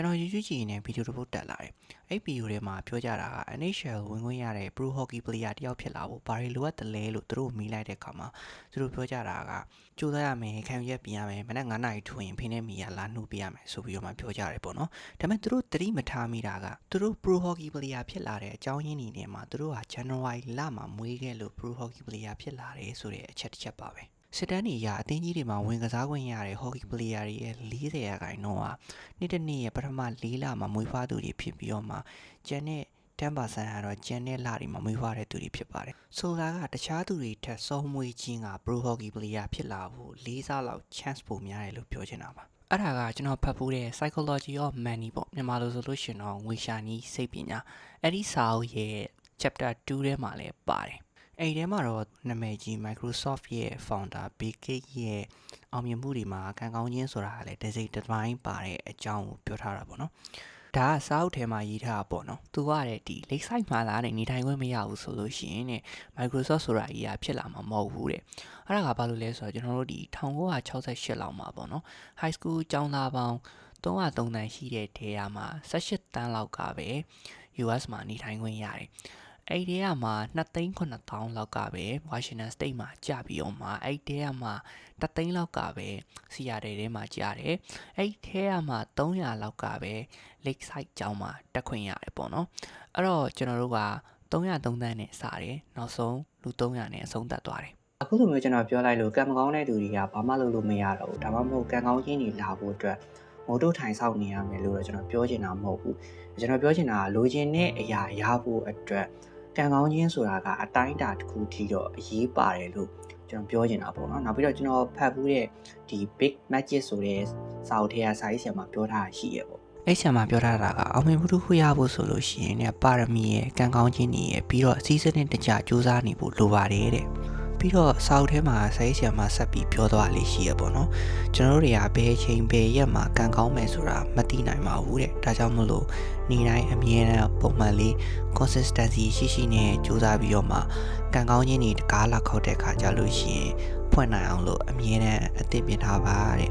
ကျွန်တော် YouTube ကြည့်နေဗီဒီယိုတစ်ပုဒ်တက်လာတယ်အဲ့ဗီဒီယိုထဲမှာပြောကြတာက NHL ဝင်ခွင့်ရတဲ့ Pro Hockey Player တယောက်ဖြစ်လာဖို့ဘာတွေလိုအပ်တယ်လဲလို့သူတို့မေးလိုက်တဲ့အခါမှာသူတို့ပြောကြတာကကြိုးစားရမယ်ခံယူရက်ပြင်ရမယ်မနက်9နာရီထိုးရင်ဖိနေမီရလာနှုတ်ပြရမယ်ဆိုပြီးတော့မှပြောကြတယ်ပေါ့နော်ဒါပေမဲ့သူတို့သတိမထားမိတာကသူတို့ Pro Hockey Player ဖြစ်လာတဲ့အကြောင်းရင်းတွေနဲ့မှာသူတို့ဟာ January လမှာမွေးခဲ့လို့ Pro Hockey Player ဖြစ်လာတယ်ဆိုတဲ့အချက်တစ်ချက်ပါပဲ စစ်တမ်းတွေအရအသင်းကြီးတွေမှာဝင်ကစားခွင့်ရတဲ့ hockey player တွေရဲ့40ရာခိုင်နှုန်းဟာနေ့တစ်နေ့ရဲ့ပထမ၄လမှာမွေးဖွားသူတွေဖြစ်ပြီးတော့မှကျန်တဲ့10%ကတော့ကျန်တဲ့လတွေမှာမွေးဖွားတဲ့သူတွေဖြစ်ပါတယ်။ဆိုလာကတခြားသူတွေထက်စောမွေးခြင်းက pro hockey player ဖြစ်လာဖို့၄ဆလောက် chance ပိုများတယ်လို့ပြောချင်တာပါ။အဲ့ဒါကကျွန်တော်ဖတ်ဖူးတဲ့ psychology of money ပေါ့မြန်မာလိုဆိုလို့ရှိရင်တော့ငွေရှာနည်းစိတ်ပညာအဲ့ဒီစာအုပ်ရဲ့ chapter 2ထဲမှာလည်းပါတယ် အဲ့ဒီထဲမှာတော့နာမည်ကြီး Microsoft ရဲ့ founder Bill Gates ရဲ့အောင်မြင်မှုတွေမှာကံကောင်းခြင်းဆိုတာကလည်းတစ်စိတ်တစ်ပိုင်းပါတဲ့အကြောင်းကိုပြောထားတာပေါ့နော်ဒါကစာအုပ်ထဲမှာရေးထားတာပေါ့နော်သူကတဲ့ဒီ lake site မှာလာတဲ့နေထိုင်ခွင့်မရဘူးဆိုလို့ရှိရင်တဲ့ Microsoft ဆိုတာကြီးကဖြစ်လာမှာမဟုတ်ဘူးတဲ့အဲ့ဒါကဘာလို့လဲဆိုတော့ကျွန်တော်တို့ဒီ1968လောက်မှာပေါ့နော် high school ကျောင်းသားပေါင်း303တန်းရှိတဲ့ဒေသမှာ18တန်းလောက်ကပဲ US မှာနေထိုင်ခွင့်ရတယ် အဲ့ဒီထဲမှာ2,9000လောက်ကပဲဝါရှင်တန်စတိတ်မှာကြာပြီးတော့မှအဲ့ဒီထဲမှာတသိန်းလောက်ကပဲစီယာတယ်ထဲမှာကြာတယ်အဲ့ဒီထဲမှာ300လောက်ကပဲ lake site ကျောင်းမှာတက်ခွင့်ရတယ်ပေါ့နော်အဲ့တော့ကျွန်တော်တို့က303တန်းနဲ့စတယ်နောက်ဆုံးလူ300နဲ့အဆုံးသတ်သွားတယ်အခုလိုမျိုးကျွန်တော်ပြောလိုက်လို့ကံမကောင်းတဲ့သူတွေကဘာမှလုပ်လို့မရတော့ဘူးဒါမှမဟုတ်ကံကောင်းခြင်းတွေလာဖို့အတွက်မိုးတို့ထိုင်ဆောက်နေရမယ်လို့တော့ကျွန်တော်ပြောချင်တာမဟုတ်ဘူးကျွန်တော်ပြောချင်တာကလိုချင်တဲ့အရာရဖို့အတွက် ကံကောင်းခြင်းဆိုတာကအတိုင်းအတာတစ်ခုထိတော့အရေးပါတယ်လို့ကျွန်တော်ပြောချင်တာပေါ့နော်နောက်ပြီးတော့ကျွန်တော်ဖတ်ဖူးတဲ့ဒီ big magic ဆိုတဲ့စာအုပ်ထဲကစာရေးဆရာမပြောထားတာရှိရပေါ့အဲ့ဆရာမပြောထားတာကအောင်မြင်မှုတစ်ခုရဖို့ဆိုလို့ရှိရင်ねပါရမီရဲ့ကံကောင်းခြင်းတွေရဲ့ပြီးတော့အစည်းစနစ်တကျစူးစမ်းနေဖို့လိုပါတယ်တဲ့ ပြီးတော့စာအုပ်ထဲမှာစာရေးဆရာမဆက်ပြီးပြောသွားလေးရှိရပေါ့နော်ကျွန်တော်တို့တွေကဘယ်ချိန်ဘယ်ရက်မှာကံကောင်းမယ်ဆိုတာမသိနိုင်ပါဘူးတဲ့ဒါကြောင့်မလို့နေတိုင်းအမြဲတမ်းပုံမှန်လေး consistency ရှိရှိနဲ့ကြိုးစားပြီးတော့မှကံကောင်းခြင်းတွေတကားလာခောက်တဲ့ခါကြလို့ရှိရင်ဖွင့်နိုင်အောင်လို့အမြဲတမ်းအသင့်ပြင်ထားပါတဲ့